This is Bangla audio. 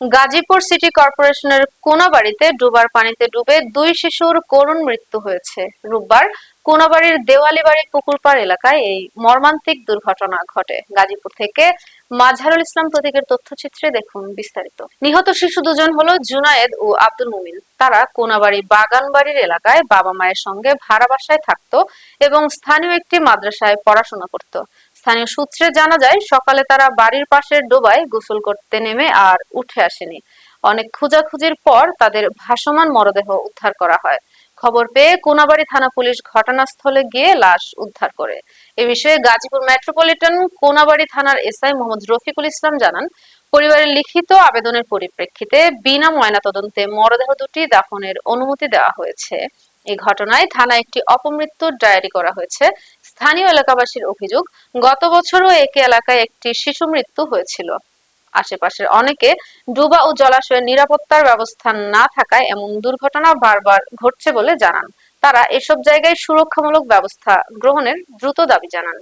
গাজীপুর সিটি কর্পোরেশনের কোনাবাড়িতে ডুবার পানিতে ডুবে দুই শিশুর করুণ মৃত্যু হয়েছে। রোববার কোনাবাড়ির দেওয়ালিবাড়ি পুকুরপাড় এলাকায় এই মর্মান্তিক দুর্ঘটনা ঘটে। গাজীপুর থেকে মাঝহারুল ইসলাম প্রতীকের তথ্যচিত্রে দেখুন বিস্তারিত। নিহত শিশু দুজন হলো জুনায়েদ ও আব্দুল মুমিন। তারা কোনাবাড়ি বাগানবাড়ির এলাকায় বাবা মায়ের সঙ্গে ভাড়া বাসায় থাকতো এবং স্থানীয় একটি মাদ্রাসায় পড়াশোনা করত। স্থানীয় সূত্রে জানা যায়, সকালে তারা বাড়ির পাশের ডোবায় গোসল করতে নেমে আর উঠে আসেনি। অনেক খোঁজাখুঁজির পর তাদের ভাসমান মরদেহ উদ্ধার করা হয়। খবর পেয়ে কোনাবাড়ি থানা পুলিশ ঘটনাস্থলে গিয়ে লাশ উদ্ধার করে। এ বিষয়ে গাজীপুর মেট্রোপলিটন কোনাবাড়ি থানার এসআই মোহাম্মদ রফিকুল ইসলাম জানান, পরিবারের লিখিত আবেদনের পরিপ্রেক্ষিতে বিনা ময়নাতদন্তে মরদেহ দুটি দাফনের অনুমতি দেওয়া হয়েছে। এই ঘটনায় থানায় একটি অপমৃত্যুর ডায়েরি করা হয়েছে। স্থানীয় এলাকাবাসীর অভিযোগ, গত বছরও একই এলাকায় একটি শিশু মৃত্যু হয়েছিল। আশেপাশের অনেকে ডুবা ও জলাশয়ের নিরাপত্তার ব্যবস্থা না থাকায় এমন দুর্ঘটনা বারবার ঘটছে বলে জানান। তারা এসব জায়গায় সুরক্ষামূলক ব্যবস্থা গ্রহণের দ্রুত দাবি জানান।